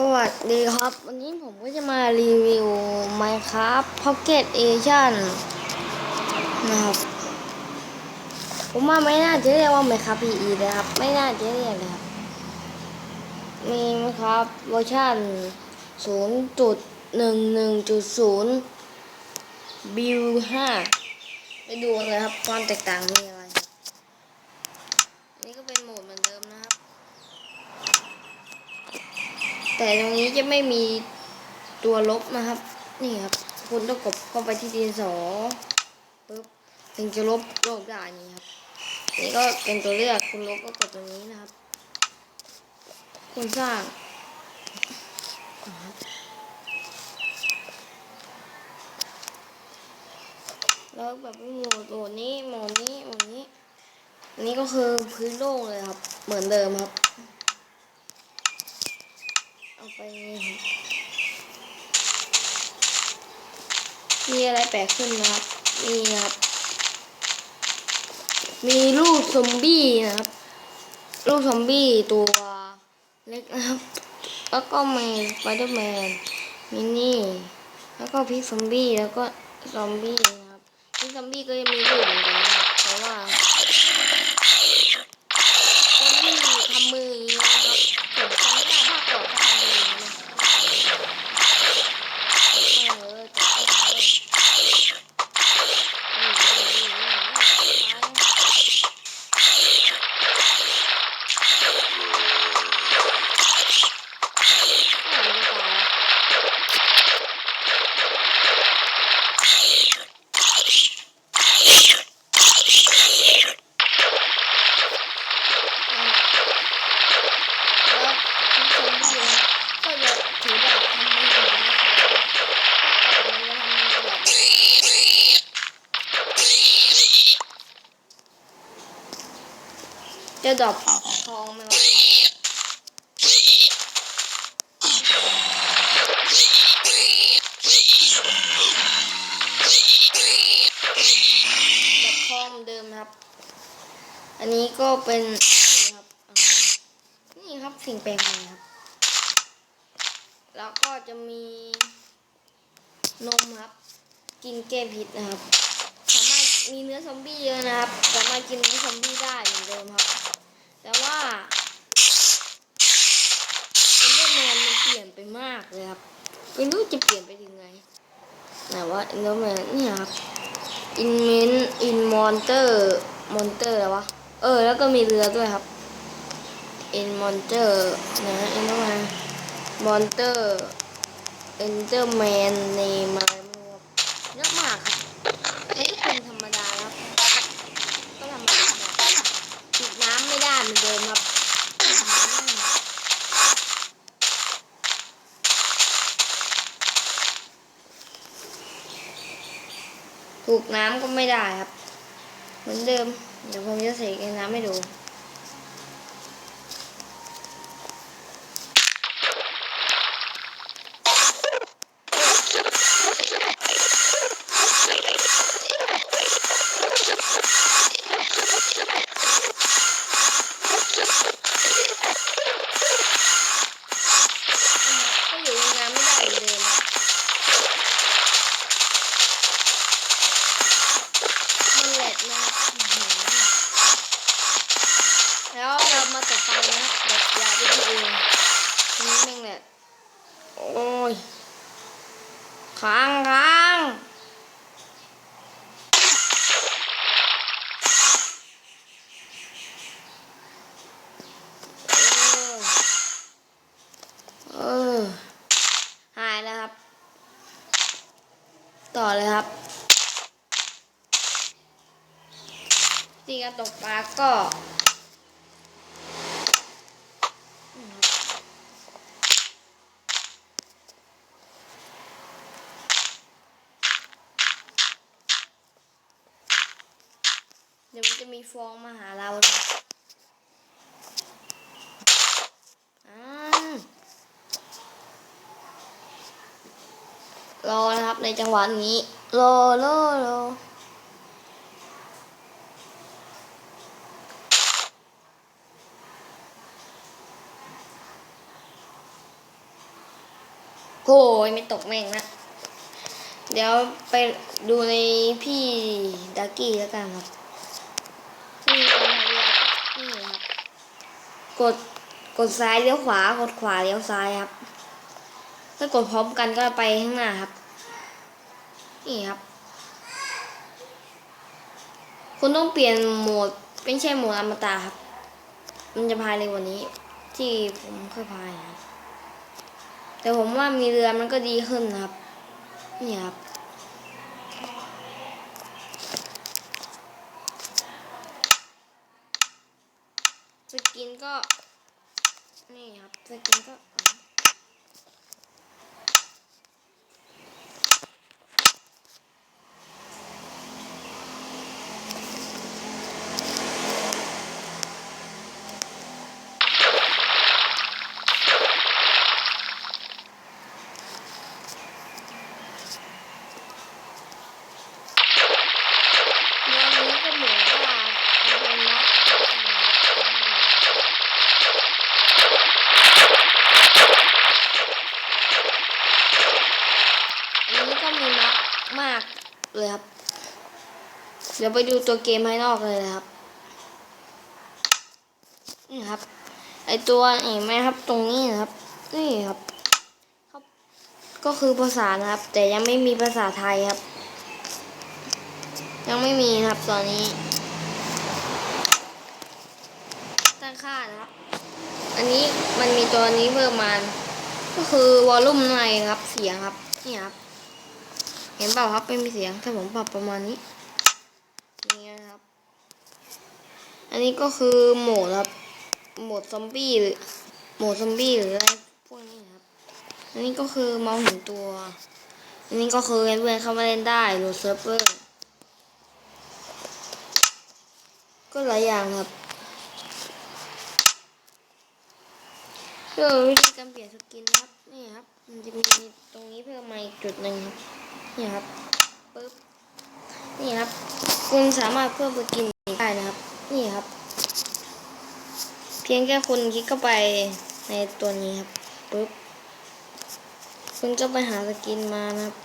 สวัสดีครับ วันนี้ผมก็จะมารีวิว Minecraft Pocket Edition นะครับผมว่าไม่น่าจะเรียกว่า Minecraft PE นะครับ ไม่น่าจะเรียกเลยครับ มี Minecraft เวอร์ชัน0.11.0 Build 5ไปดูนเลยครับความแตกต่างมีอะไรครับอันนี้ก็เป็นโหมดเหมือนเดิมนะครับ แต่ตรงนี้จะไม่มีตัวลบนะครับ นี่ครับ คุณต้องกดเข้าไปที่ดินสอปุ๊บถึงจะลบโลกได้นี่ครับ นี่ก็เป็นตัวเลือกคุณลบก็กดตรงนี้นะครับ คุณสร้างแล้วแบบโหมดโหมดนี้โหมดนี้โหมดนี้นนี้ก็คือพื้นโล่งเลยครับ เหมือนเดิมครับ เอาไป มีอะไรแปลกขึ้นนะครับ มีครับ มีลูกซอมบี้นะครับ ลูกซอมบี้ตัวเล็กนะครับ แล้วก็มีสไปเดอร์แมน มินี่ แล้วก็พิกซอมบี้ แล้วก็ซอมบี้นะครับ พิกซอมบี้ก็ยังมีลูกเหมือนกันนะครับแต่ว่าคนที่ทำมืออย่างนี้นะครับผมจำไม่ได้ภาคก่อนเขาทำมืออย่างนี้นะ เออจับได้เลยนี่นี่นี่นี่ไปอะมันจะตายแล้วพิซซอมบี้นะก็จะถือดาบทำมืออย่างนี้นะคะถ้าเกิดมันจะทำมือแบบนี้ จะดรอปทองไหมวะดรอปทองเหมือนเดิมนะครับ อันนี้ก็เป็นนี่ครับนี่ครับสิ่งแปลกใหม่ครับ แล้วก็จะมีนมครับ กินแก้พิษนะครับ สามารถมีเนื้อซอมบี้เยอะนะครับ สามารถกินเนื้อซอมบี้ได้เหมือนเดิมครับ แต่ว่าเอนเดอร์แมนมันเปลี่ยนไปมากเลยครับไม่รู้จะเปลี่ยนไปถึงไงแต่ว่าเอนเดอร์แมนนี่ครับอินเมนอินมอนเตอร์มอนเตอร์อะไรวะเออ แล้วก็มีเรือด้วยครับอินมอนเตอร์นะเอินเดอร์แมนมอนเตอร์เอนเดอร์แมนในมาเยอะมากครับอันนี้ก็เป็นธรรมดาครับ ก็ธรรมดาจุดน้ำไม่ได้เหมือนมาถูกน้ำก็ไม่ได้ครับ เหมือนเดิม เดี๋ยวผมจะใส่น้ำให้ดู ก็อยู่ในน้ำไม่ได้เหมือนเดิมครับมันแหลกนะครับอื้อหือแล้วเรามาตกปลานะครับแบบอย่าไปดูเองทีนี้แม่งแหลกโอ้ย ค้างค้างเออเออหายแล้วครับ ต่อเลยครับทีการตกปลาก็ ดี๋ยวมันจะมีฟองมาหาเราอรอนะครับในจังหวะนี้รอรอรอโอ้ยไม่ตกแม่งนะ เดี๋ยวไปดูในพี่ดักกี้แล้วกันครับนี่การพายเรือครับนี่ครับ กดกดซ้ายเลี้ยวขวากดขวาเลี้ยวซ้ายครับ ถ้ากดพร้อมกันก็ไปข้างหน้าครับ นี่ครับ คุณต้องเปลี่ยนโหมดไม่ใช่โหมดอมตะครับ มันจะพายเร็วกว่านี้ ที่ผมเคยพายครับแต่ผมว่ามีเรือมันก็ดีขึ้นครับ นี่ครับ ส ก็ นี่ครับสกินก็อ๋อเรือนี้ก็เหมือนว่ามันเป็นน็อตอันนี้ก็มีน็อต มากเลยครับ เดี๋ยวไปดูตัวเกมภายนอกเลยนะครับ นี่ครับ ไอตัวเห็นไหมครับตรงนี้นะครับ นี่ครับครับ ก็คือภาษานะครับ แต่ยังไม่มีภาษาไทยครับ ยังไม่มีครับตอนนี้ ตั้งค่านะครับ อันนี้มันมีตัวนี้เพิ่มมา ก็คือวอลลุ่มในครับ เสียงครับ นี่ครับ เห็นเปล่าครับไม่มีเสียงถ้าผมปรับประมาณนี้อย่างเงี้ยนะครับ อันนี้ก็คือโหมดครับโหมดซอมบี้หรือโหมดซอมบี้หรืออะไรพวกนี้ครับ อันนี้ก็คือมองเห็นตัว อันนี้ก็คือเพื่อนเข้ามาเล่นได้โหลดเซิร์ฟเวอร์ก็หลายอย่างครับก็วิธีการเปลี่ยนสกินครับนี่ครับ มันจะมีตรงนี้เพิ่มมาอีกจุดหนึ่งครับ นี่ครับปึ๊บนี่ครับ คุณสามารถเพิ่มสกินได้นะครับ นี่ครับ เพียงแค่คุณคลิกเข้าไปในตัวนี้ครับปึ๊บคุณก็ไปหาสกินมานะครับ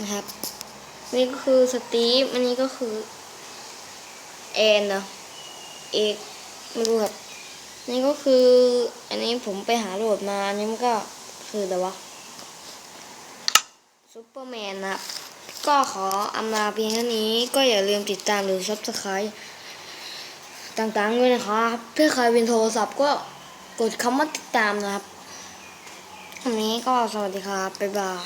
นะครับ นี่ก็คือสตีฟอันนี้ก็คือแอนเนาะเอกไม่รู้ครับนี่ก็คือ อันนี้ผมไปหาโหลดมาอันนี้มันก็คืออะไรวะ ซูเปอร์แมนนะครับ ก็ขออำลาเพียงเท่านี้ก็อย่าลืมติดตามหรือซับสไครต์ต่างๆด้วยนะครับ เพื่อใครเป็นโทรศัพท์ก็กดคำว่าติดตามนะครับวันนี้ก็สวัสดีครับ บ๊ายบาย